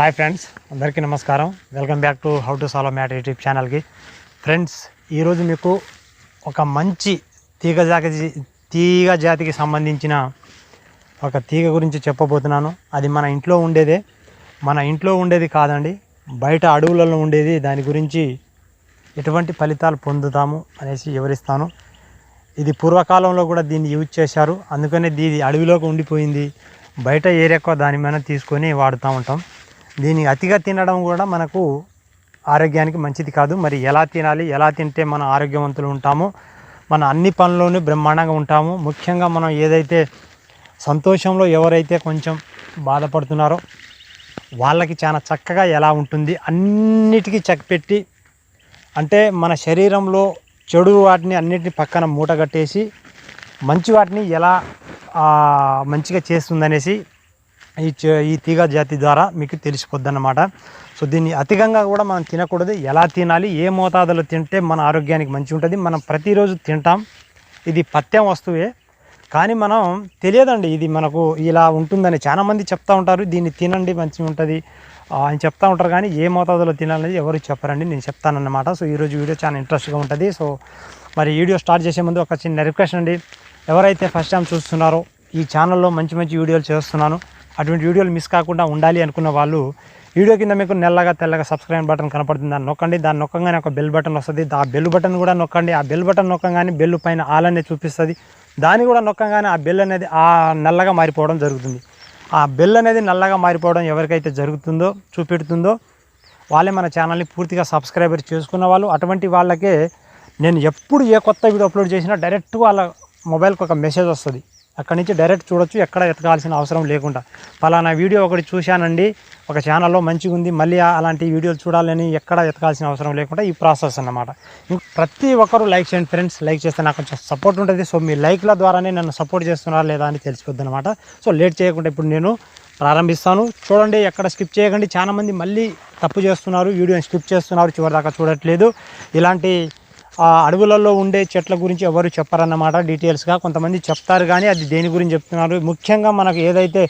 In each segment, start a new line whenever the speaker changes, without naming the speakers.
Hi friends అందరికీ నమస్కారం. Welcome back to how to solve math YouTube ఛానల్కి. Friends ఈరోజు మీకు ఒక మంచి తీగ జాతి తీగ జాతికి సంబంధించిన ఒక తీగ గురించి చెప్పబోతున్నాను. అది మన ఇంట్లో ఉండేదే. మన ఇంట్లో ఉండేది కాదండి బయట అడవులలో ఉండేది. దాని గురించి ఎటువంటి ఫలితాలు పొందుతాము అనేసి వివరిస్తాను. ఇది పూర్వకాలంలో కూడా దీన్ని యూజ్ చేశారు. అందుకనే దీని అడవిలోకి ఉండిపోయింది. బయట ఏరెక్కువ దాని మీద తీసుకొని వాడుతూ ఉంటాం. దీన్ని అతిగా తినడం కూడా మనకు ఆరోగ్యానికి మంచిది కాదు. మరి ఎలా తినాలి? ఎలా తింటే మనం ఆరోగ్యవంతులు ఉంటామో? మన అన్ని పనుల్లోనూ బ్రహ్మాండంగా ఉంటాము. ముఖ్యంగా మనం ఏదైతే సంతోషంలో ఎవరైతే కొంచెం బాధపడుతున్నారో వాళ్ళకి చాలా చక్కగా ఎలా ఉంటుంది అన్నిటికీ చక్కపెట్టి అంటే మన శరీరంలో చెడు వాటిని అన్నిటిని పక్కన మూట కట్టేసి మంచి వాటిని ఎలా మంచిగా చేస్తుందనేసి ఈ ఈ తీగ జాతి ద్వారా మీకు తెలిసిపోద్దన్నమాట. సో దీన్ని అధికంగా కూడా మనం తినకూడదు. ఎలా తినాలి ఏ మోతాదులో తింటే మన ఆరోగ్యానికి మంచి ఉంటుంది మనం ప్రతిరోజు తింటాం. ఇది పత్యం వస్తువే. కానీ మనం తెలియదండి ఇది మనకు ఇలా ఉంటుందని. చాలామంది చెప్తా ఉంటారు దీన్ని తినండి మంచిగా ఉంటుంది. అని చెప్తూ ఉంటారు కానీ ఏ మోతాదులో తినాలనేది ఎవరు చెప్పరండి నేను చెప్తానన్నమాట. సో ఈరోజు వీడియో చాలా ఇంట్రెస్ట్గా ఉంటుంది. సో మరి వీడియో స్టార్ట్ చేసే ముందు ఒక చిన్న రిక్వెస్ట్ అండి. ఎవరైతే ఫస్ట్ టైం చూస్తున్నారో ఈ ఛానల్లో మంచి మంచి వీడియోలు చేస్తున్నాను. అటువంటి వీడియోలు మిస్ కాకుండా ఉండాలి అనుకున్న వాళ్ళు వీడియో కింద మీకు నల్లగా తెల్లగా సబ్స్క్రైబ్ బటన్ కనపడుతుంది. దాన్ని నొక్కండి. దాన్ని నొక్కగానే ఒక బెల్ బటన్ వస్తుంది. ఆ బెల్ బటన్ కూడా నొక్కండి. ఆ బెల్ బటన్ నొక్కగానే బెల్ పైన ఆల్ అనేది చూపిస్తుంది. దాన్ని కూడా నొక్కగానే ఆ బెల్ అనేది ఆ నల్లగా మారిపోవడం జరుగుతుంది. ఆ బెల్ అనేది నల్లగా మారిపోవడం ఎవరికైతే జరుగుతుందో చూపెడుతుందో వాళ్ళే మన ఛానల్ని పూర్తిగా సబ్స్క్రైబర్ చేసుకున్న వాళ్ళు. అటువంటి వాళ్ళకే నేను ఎప్పుడు ఏ కొత్త వీడియో అప్లోడ్ చేసినా డైరెక్ట్ వాళ్ళ మొబైల్కి ఒక మెసేజ్ వస్తుంది. అక్కడి నుంచి డైరెక్ట్ చూడొచ్చు ఎక్కడ ఎతకాల్సిన అవసరం లేకుండా. పలానా వీడియో ఒకటి చూశానండి ఒక ఛానల్లో మంచిగా ఉంది మళ్ళీ అలాంటి వీడియోలు చూడాలని ఎక్కడ ఎతకాల్సిన అవసరం లేకుండా ఈ ప్రాసెస్ అన్నమాట. ప్రతి ఒక్కరూ లైక్ చేయండి ఫ్రెండ్స్ లైక్ చేస్తే నాకు కొంచెం సపోర్ట్ ఉంటుంది. సో మీ లైక్ల ద్వారానే నన్ను సపోర్ట్ చేస్తున్నారా లేదా అని తెలిసిపోద్ది అనమాట సో లేట్ చేయకుండా ఇప్పుడు నేను ప్రారంభిస్తాను. చూడండి ఎక్కడ స్కిప్ చేయకండి. చాలా మంది మళ్ళీ తప్పు చేస్తున్నారు వీడియోని స్కిప్ చేస్తున్నారు చివరిదాకా చూడట్లేదు. ఇలాంటి అడవులలో ఉండే చెట్ల గురించి ఎవరు చెప్పరన్నమాట డీటెయిల్స్గా. కొంతమంది చెప్తారు కానీ అది దేని గురించి చెప్తున్నారు? ముఖ్యంగా మనకు ఏదైతే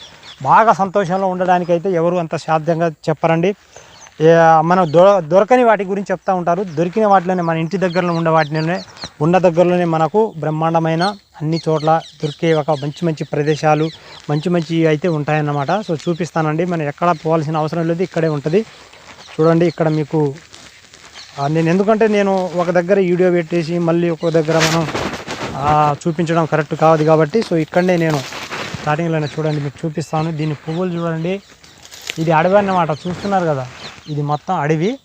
బాగా సంతోషంలో ఉండడానికైతే ఎవరు అంత సాధ్యంగా చెప్పరండి. మనం దొర దొరకని వాటి గురించి చెప్తా ఉంటారు. దొరికిన వాటిలోనే మన ఇంటి దగ్గరలో ఉండే వాటిలోనే ఉన్న దగ్గరలోనే మనకు బ్రహ్మాండమైన అన్ని చోట్ల దొరికే ఒక మంచి మంచి ప్రదేశాలు మంచి మంచి అయితే ఉంటాయన్నమాట. సో చూపిస్తానండి. మనం ఎక్కడ పోవాల్సిన అవసరం లేదు. ఇక్కడే ఉంటుంది. చూడండి ఇక్కడ మీకు నేను ఎందుకంటే నేను ఒక దగ్గర వీడియో పెట్టేసి మళ్ళీ ఒక దగ్గర మనం చూపించడం కరెక్ట్ కాదు కాబట్టి సో ఇక్కడనే నేను స్టార్టింగ్లోనే చూడండి మీకు చూపిస్తాను. దీని పువ్వులు చూడండి. ఇది అడవి అన్నమాట చూస్తున్నారు కదా. ఇది మొత్తం అడవి.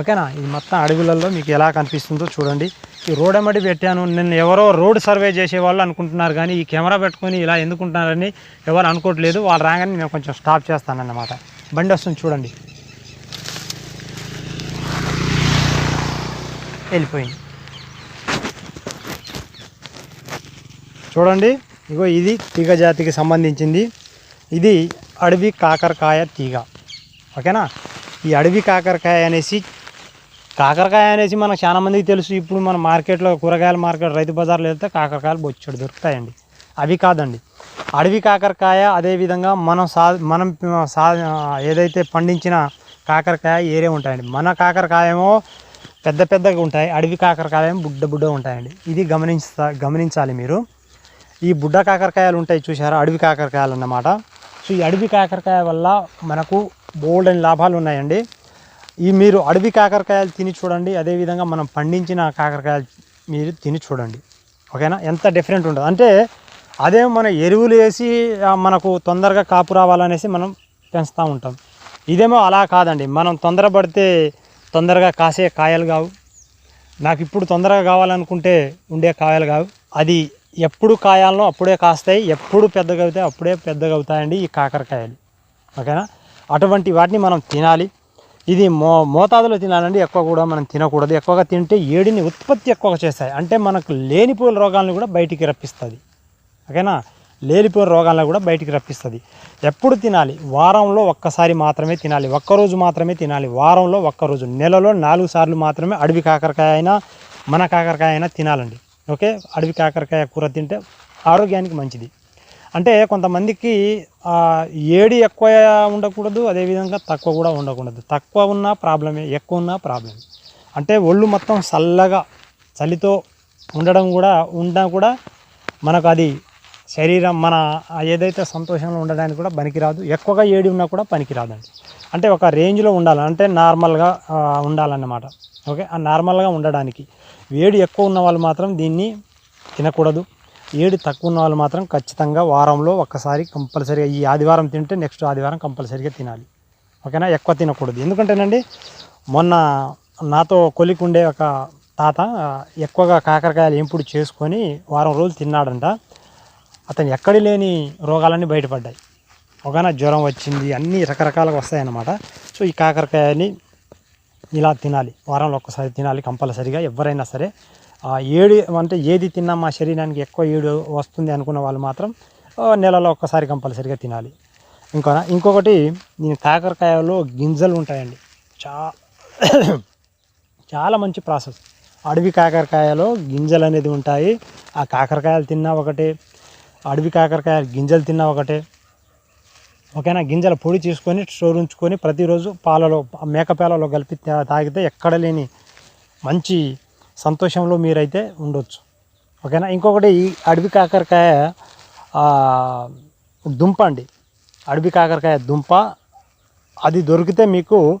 ఓకేనా? ఇది మొత్తం అడవులలో మీకు ఎలా కనిపిస్తుందో చూడండి. ఈ రోడ్ పెట్టాను. నేను ఎవరో రోడ్ సర్వే చేసే వాళ్ళు అనుకుంటున్నారు కానీ ఈ కెమెరా పెట్టుకొని ఇలా ఎందుకుంటున్నారని ఎవరు అనుకోవట్లేదు. వాళ్ళు రాగానే నేను కొంచెం స్టాప్ చేస్తానన్నమాట. బండి వస్తుంది చూడండి. వెళ్ళిపోయింది. చూడండి ఇగో ఇది తీగ జాతికి సంబంధించింది. ఇది అడవి కాకరకాయ తీగ. ఓకేనా? ఈ అడవి కాకరకాయ అనేసి కాకరకాయ అనేసి మనకు చాలామందికి తెలుసు. ఇప్పుడు మన మార్కెట్లో కూరగాయల మార్కెట్ రైతు బజార్లో వెళ్తే కాకరకాయలు బొచ్చుడు దొరుకుతాయండి. అవి కాదండి. అడవి కాకరకాయ అదేవిధంగా మనం సా మనం సా ఏదైతే పండించిన కాకరకాయ ఏరే ఉంటాయండి. మన కాకరకాయ ఏమో పెద్ద పెద్దగా ఉంటాయి. అడవి కాకరకాయ బుడ్డ బుడ్డ ఉంటాయండి. ఇది గమనించా గమనించాలి మీరు. ఈ బుడ్డ కాకరకాయలు ఉంటాయి చూసారా అడవి కాకరకాయలు అన్నమాట. సో ఈ అడవి కాకరకాయ వల్ల మనకు బోల్డ్ అని లాభాలు ఉన్నాయండి. ఈ మీరు అడవి కాకరకాయలు తిని చూడండి. అదేవిధంగా మనం పండించిన కాకరకాయలు మీరు తిని చూడండి. ఓకేనా? ఎంత డిఫరెంట్ ఉంటుంది. అంటే అదే మన ఎరువులు వేసి మనకు తొందరగా కాపు రావాలనేసి మనం పెంచుతూ ఉంటాం. ఇదేమో అలా కాదండి. మనం తొందరపడితే తొందరగా కాసే కాయలు కావు. నాకు ఇప్పుడు తొందరగా కావాలనుకుంటే ఉండే కాయలు కావు. అది ఎప్పుడు కాయాలనో అప్పుడే కాస్తాయి. ఎప్పుడు పెద్దగా అవుతాయి అప్పుడే పెద్దగా అవుతాయండి ఈ కాకరకాయలు. ఓకేనా? అటువంటి వాటిని మనం తినాలి. ఇది మో మోతాదులో తినాలండి. ఎక్కువ కూడా మనం తినకూడదు. ఎక్కువగా తింటే ఏడిని ఉత్పత్తి ఎక్కువగా చేస్తాయి. అంటే మనకు లేనిపోయిన రోగాలను కూడా బయటికి రప్పిస్తుంది. ఓకేనా? లేనిపోయిన రోగాలను కూడా బయటికి రప్పిస్తుంది. ఎప్పుడు తినాలి? వారంలో ఒక్కసారి మాత్రమే తినాలి. ఒక్కరోజు మాత్రమే తినాలి. వారంలో ఒక్కరోజు. నెలలో నాలుగు సార్లు మాత్రమే అడవి కాకరకాయ అయినా మన కాకరకాయ అయినా తినాలండి. ఓకే? అడవి కాకరకాయ కూర తింటే ఆరోగ్యానికి మంచిది. అంటే కొంతమందికి ఏడి ఎక్కువ ఉండకూడదు అదేవిధంగా తక్కువ కూడా ఉండకూడదు. తక్కువ ఉన్నా ప్రాబ్లమే ఎక్కువ ఉన్నా ప్రాబ్లమే. అంటే ఒళ్ళు మొత్తం చల్లగా చలితో ఉండడం కూడా ఉన్నా కూడా మనకు అది శరీరం మన ఏదైతే సంతోషంలో ఉండడానికి కూడా పనికిరాదు ఎక్కువగా ఏడి ఉన్నా కూడా పనికిరాదండి. అంటే ఒక రేంజ్లో ఉండాలి అంటే నార్మల్గా ఉండాలన్నమాట. ఓకే? ఆ నార్మల్గా ఉండడానికి వేడి ఎక్కువ ఉన్న వాళ్ళు మాత్రం దీన్ని తినకూడదు. ఏడు తక్కువ ఉన్న వాళ్ళు మాత్రం ఖచ్చితంగా వారంలో ఒక్కసారి కంపల్సరీగా ఈ ఆదివారం తింటే నెక్స్ట్ ఆదివారం కంపల్సరీగా తినాలి. ఓకేనా? ఎక్కువ తినకూడదు. ఎందుకంటేనండి మొన్న నాతో కొలికి ఉండే ఒక తాత ఎక్కువగా కాకరకాయలు ఎంపుడు చేసుకొని వారం రోజులు తిన్నాడంట. అతను ఎక్కడి లేని రోగాలన్నీ బయటపడ్డాయి. ఒకన జ్వరం వచ్చింది అన్నీ రకరకాలుగా వస్తాయన్నమాట. సో ఈ కాకరకాయని ఇలా తినాలి. వారంలో ఒక్కసారి తినాలి కంపల్సరీగా. ఎవరైనా సరే ఆ ఏడు అంటే ఏది తిన్నా మా శరీరానికి ఎక్కువ ఏడు వస్తుంది అనుకున్న వాళ్ళు మాత్రం నెలలో ఒక్కసారి కంపల్సరీగా తినాలి. ఇంకా ఇంకొకటి నేను కాకరకాయలో గింజలు ఉంటాయండి. చా చాలా మంచి ప్రాసెస్. అడవి కాకరకాయలో గింజలు అనేది ఉంటాయి. ఆ కాకరకాయలు తిన్నా ఒకటే అడవి కాకరకాయ గింజలు తిన్నా ఒకటే. ఓకేనా? గింజల పొడి తీసుకొని స్టోర్ ఉంచుకొని ప్రతిరోజు పాలలో మేకపేలలో కలిపి తాగితే ఎక్కడ లేని మంచి సంతోషంలో మీరైతే ఉండొచ్చు. ఓకేనా? ఇంకొకటి ఈ అడవి కాకరకాయ దుంప అండి. అడవి కాకరకాయ దుంప అది దొరికితే మీకు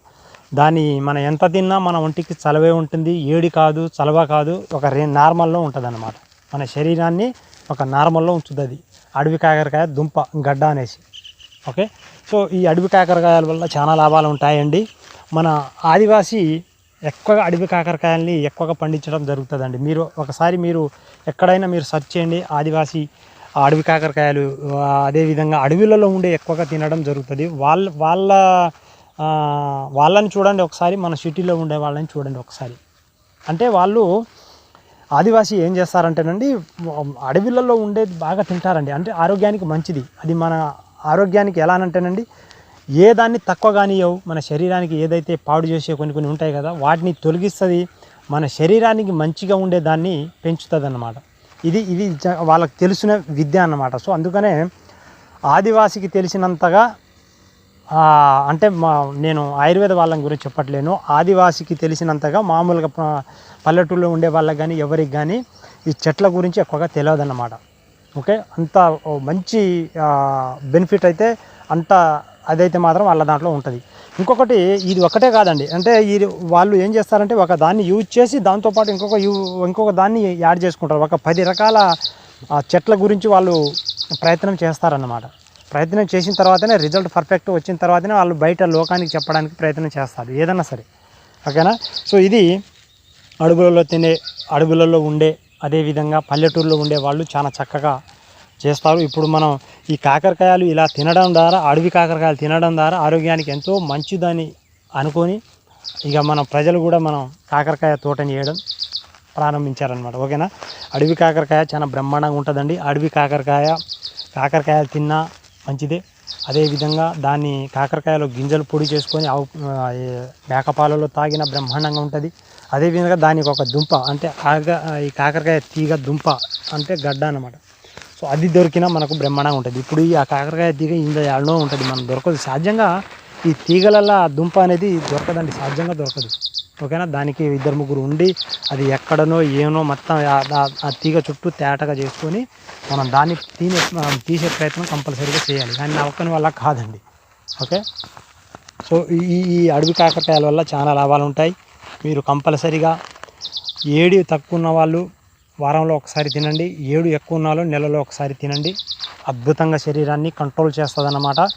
దాని మనం ఎంత తిన్నా మన ఒంటికి చలవే ఉంటుంది. ఏడి కాదు చలవ కాదు ఒక రే నార్మల్లో ఉంటుంది మన శరీరాన్ని ఒక నార్మల్లో ఉంచుతుంది అది. అడవి కాకరకాయ దుంప గడ్డ అనేసి. ఓకే? సో ఈ అడవి కాకరకాయల వల్ల చాలా లాభాలు ఉంటాయండి. మన ఆదివాసి ఎక్కువగా అడవి కాకరకాయల్ని ఎక్కువగా పండించడం జరుగుతుందండి. మీరు ఒకసారి మీరు ఎక్కడైనా మీరు సెర్చ్ చేయండి ఆదివాసి అడవి కాకరకాయలు అదేవిధంగా అడవిలలో ఉండే ఎక్కువగా తినడం జరుగుతుంది. వాళ్ళ వాళ్ళ వాళ్ళని చూడండి ఒకసారి మన సిటీలో ఉండే వాళ్ళని చూడండి ఒకసారి. అంటే వాళ్ళు ఆదివాసి ఏం చేస్తారంటేనండి అడవిలలో ఉండేది బాగా తింటారండి. అంటే ఆరోగ్యానికి మంచిది. అది మన ఆరోగ్యానికి ఎలా అంటేనండి ఏ దాన్ని తక్కువ కానియవు మన శరీరానికి ఏదైతే పాడు చేసే కొన్ని కొన్ని ఉంటాయి కదా వాటిని తొలగిస్తుంది. మన శరీరానికి మంచిగా ఉండే దాన్ని పెంచుతుంది అన్నమాట ఇది ఇది జ- వాళ్ళకి తెలిసిన విద్య అన్నమాట. సో అందుకనే ఆదివాసికి తెలిసినంతగా అంటే మా నేను ఆయుర్వేద వాళ్ళని గురించి చెప్పట్లేను. ఆదివాసికి తెలిసినంతగా మామూలుగా ప- పల్లెటూరులో ఉండే వాళ్ళకి కానీ ఎవరికి కానీ ఈ చెట్ల గురించి ఎక్కువగా తెలియదన్నమాట. ఓకే? అంత మంచి బెనిఫిట్ అయితే అంత అదైతే మాత్రం వాళ్ళ దాంట్లో ఉంటుంది. ఇంకొకటి ఇది ఒకటే కాదండి. అంటే ఇది వాళ్ళు ఏం చేస్తారంటే ఒక దాన్ని యూజ్ చేసి దాంతోపాటు ఇంకొక యూ ఇంకొక దాన్ని యాడ్ చేసుకుంటారు. ఒక పది రకాల చెట్ల గురించి వాళ్ళు ప్రయత్నం చేస్తారన్నమాట. ప్రయత్నం చేసిన తర్వాతనే రిజల్ట్ పర్ఫెక్ట్ వచ్చిన తర్వాతనే వాళ్ళు బయట లోకానికి చెప్పడానికి ప్రయత్నం చేస్తారు ఏదన్నా సరే. ఓకేనా? సో ఇది అడవులలో తినే అడవులలో ఉండే అదేవిధంగా పల్లెటూరులో ఉండే వాళ్ళు చాలా చక్కగా చేస్తారు. ఇప్పుడు మనం ఈ కాకరకాయలు ఇలా తినడం ద్వారా అడవి కాకరకాయలు తినడం ద్వారా ఆరోగ్యానికి ఎంతో మంచిదని అనుకొని ఇక మన ప్రజలు కూడా మనం కాకరకాయ తోటని వేయడం ప్రారంభించారనమాట ఓకేనా? అడవి కాకరకాయ చాలా బ్రహ్మాండంగా ఉంటుందండి. అడవి కాకరకాయ కాకరకాయలు తిన్నా మంచిదే. అదేవిధంగా దాన్ని కాకరకాయలో గింజలు పొడి చేసుకొని ఆవు మేకపాలలో తాగిన బ్రహ్మాండంగా ఉంటుంది. అదేవిధంగా దానికి ఒక దుంప అంటే ఆగ ఈ కాకరకాయ తీగ దుంప అంటే గడ్డ అన్నమాట. సో అది దొరికినా మనకు బ్రహ్మాండంగా ఉంటుంది. ఇప్పుడు ఈ ఆ కాకరకాయ తీగ ఇంత ఎడనో ఉంటుంది మనం దొరకదు. సహజంగా ఈ తీగలల్లో ఆ దుంప అనేది దొరకదండి సహజంగా దొరకదు. ఓకేనా? దానికి ఇద్దరు ముగ్గురు ఉండి అది ఎక్కడనో ఏనో మొత్తం ఆ- తీగ చుట్టూ తేటగా చేసుకొని మనం దాన్ని తీనే తీసే ప్రయత్నం కంపల్సరీగా చేయాలి. కానీ నా ఒక్కని వల్ల కాదండి. ఓకే? సో ఈ ఈ- ఈ అడవి కాకరకాయల వల్ల చాలా లాభాలు ఉంటాయి. మీరు కంపల్సరీగా ఏడు తక్కువ ఉన్న వాళ్ళు వారంలో ఒకసారి తినండి. ఏడు ఎక్కువ ఉన్న వాళ్ళు నెలలో ఒకసారి తినండి. అద్భుతంగా శరీరాన్ని కంట్రోల్ చేస్తుంది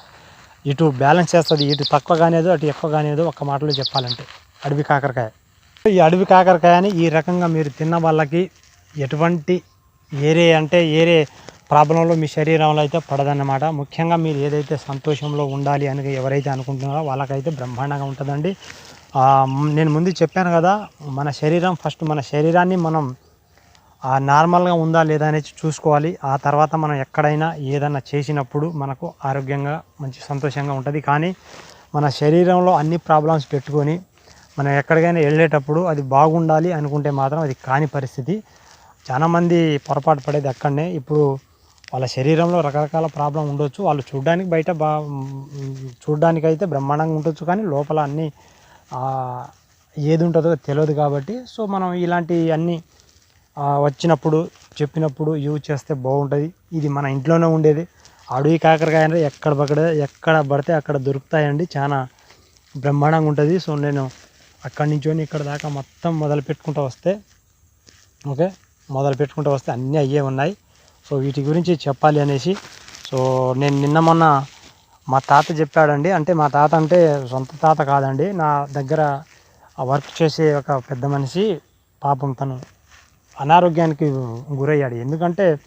ఇటు బ్యాలెన్స్ చేస్తుంది. ఇటు తక్కువ కానేదో అటు ఎక్కువ కానేదో ఒక మాటలో చెప్పాలంటే. అడవి కాకరకాయ. ఈ అడవి కాకరకాయని ఈ రకంగా మీరు తిన్న వాళ్ళకి ఎటువంటి ఏరే అంటే ఏరే ప్రాబ్లంలో మీ శరీరంలో అయితే పడదన్నమాట. ముఖ్యంగా మీరు ఏదైతే సంతోషంలో ఉండాలి అని ఎవరైతే అనుకుంటున్నారో వాళ్ళకైతే బ్రహ్మాండంగా ఉంటుందండి. నేను ముందు చెప్పాను కదా మన శరీరం ఫస్ట్ మన శరీరాన్ని మనం నార్మల్గా ఉందా లేదా అనేది చూసుకోవాలి. ఆ తర్వాత మనం ఎక్కడైనా ఏదైనా చేసినప్పుడు మనకు ఆరోగ్యంగా మంచి సంతోషంగా ఉంటుంది. కానీ మన శరీరంలో అన్ని ప్రాబ్లమ్స్ పెట్టుకొని మనం ఎక్కడికైనా వెళ్ళేటప్పుడు అది బాగుండాలి అనుకుంటే మాత్రం అది కాని పరిస్థితి. చాలామంది పొరపాటు పడేది అక్కడనే. ఇప్పుడు వాళ్ళ శరీరంలో రకరకాల ప్రాబ్లం ఉండొచ్చు. వాళ్ళు చూడడానికి బయట బా చూడడానికైతే బ్రహ్మాండంగా ఉండొచ్చు కానీ లోపల అన్నీ ఏది ఉంటుందో తెలియదు కాబట్టి. సో మనం ఇలాంటి అన్నీ వచ్చినప్పుడు చెప్పినప్పుడు యూజ్ చేస్తే బాగుంటుంది. ఇది మన ఇంట్లోనే ఉండేది. అడవి కాకరకాయ అంటే ఎక్కడ పక్కడ ఎక్కడ పడితే అక్కడ దొరుకుతాయండి. చాలా బ్రహ్మాండంగా ఉంటుంది. సో నేను అక్కడి నుంచి ఇక్కడ దాకా మొత్తం మొదలు పెట్టుకుంటూ వస్తే ఓకే? మొదలు పెట్టుకుంటూ వస్తే అన్నీ అయ్యే ఉన్నాయి. సో వీటి గురించి చెప్పాలి అనేసి. సో నేను నిన్న మొన్న మా తాత చెప్పాడండి. అంటే మా తాత అంటే సొంత తాత కాదండి. నా దగ్గర వర్క్ చేసే ఒక పెద్ద మనిషి. పాపం తను అనారోగ్యానికి గురయ్యాడు. ఎందుకంటే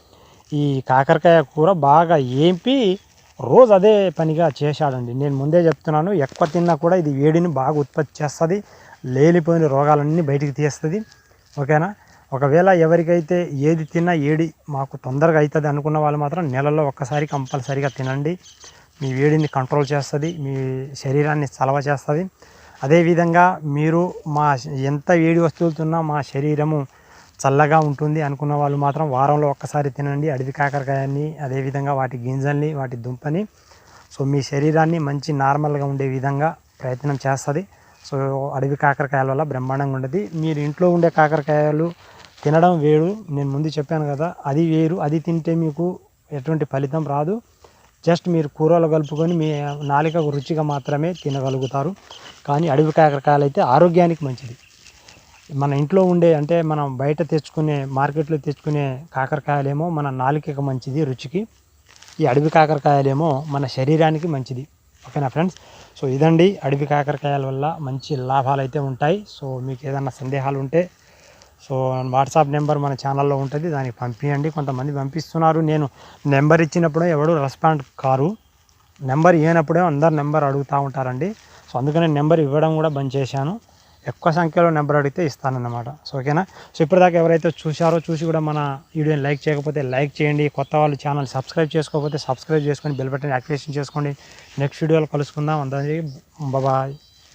ఈ కాకరకాయ కూర బాగా ఏంపి రోజు అదే పనిగా చేశాడండి. నేను ముందే చెప్తున్నాను ఎక్కువ తిన్నా కూడా ఇది వేడిని బాగా ఉత్పత్తి చేస్తుంది. లేనిపోయిన రోగాలన్నీ బయటికి తీస్తుంది ఓకేనా? ఒకవేళ ఎవరికైతే ఏది తిన్నా ఏడి మాకు తొందరగా అవుతుంది అనుకున్న వాళ్ళు మాత్రం నెలలో ఒక్కసారి కంపల్సరీగా తినండి. మీ వేడిని కంట్రోల్ చేస్తుంది మీ శరీరాన్ని చలవ చేస్తుంది. అదేవిధంగా మీరు మా ఎంత వేడి వస్తువులు తిన్నా మా శరీరము చల్లగా ఉంటుంది అనుకున్న వాళ్ళు మాత్రం వారంలో ఒక్కసారి తినండి. అడవి కాకరకాయని అదేవిధంగా వాటి గింజల్ని వాటి దుంపని. సో మీ శరీరాన్ని మంచి నార్మల్గా ఉండే విధంగా ప్రయత్నం చేస్తుంది. సో అడవి కాకరకాయల వల్ల బ్రహ్మాండంగా ఉండదు. మీరు ఇంట్లో ఉండే కాకరకాయలు తినడం వేరు. నేను ముందు చెప్పాను కదా అది వేరు. అది తింటే మీకు ఎటువంటి ఫలితం రాదు. జస్ట్ మీరు కూరలో కలుపుకొని మీ నాలిక రుచిగా మాత్రమే తినగలుగుతారు. కానీ అడవి కాకరకాయలు అయితే ఆరోగ్యానికి మంచిది. మన ఇంట్లో ఉండే అంటే మనం బయట తెచ్చుకునే మార్కెట్లో తెచ్చుకునే కాకరకాయలేమో మన నాలికకు మంచిది రుచికి. ఈ అడవి కాకరకాయలేమో మన శరీరానికి మంచిది. ఓకేనా ఫ్రెండ్స్? సో ఇదండి అడవి కాకరకాయల వల్ల మంచి లాభాలు అయితే ఉంటాయి. సో మీకు ఏదైనా సందేహాలు ఉంటే సో వాట్సాప్ నెంబర్ మన ఛానల్లో ఉంటుంది దానికి పంపించండి కొంతమంది పంపిస్తున్నారు. నేను నెంబర్ ఇచ్చినప్పుడే ఎవడు రెస్పాండ్ కారు. నెంబర్ ఇవ్వనప్పుడే అందరు నెంబర్ అడుగుతూ ఉంటారండి. సో అందుకని నెంబర్ ఇవ్వడం కూడా బంద్ చేశాను. ఎక్కువ సంఖ్యలో నెంబర్ అడిగితే ఇస్తానన్నమాట. సో ఓకేనా? సో ఇప్పటిదాకా ఎవరైతే చూశారో చూసి కూడా మన వీడియోని లైక్ చేయకపోతే లైక్ చేయండి. కొత్త వాళ్ళు ఛానల్ సబ్స్క్రైబ్ చేసుకోకపోతే సబ్స్క్రైబ్ చేసుకొని బెల్ బటన్ యాక్టివేషన్ చేసుకోండి. నెక్స్ట్ వీడియోలో కలుసుకుందాం. అందరికీ బాయ్.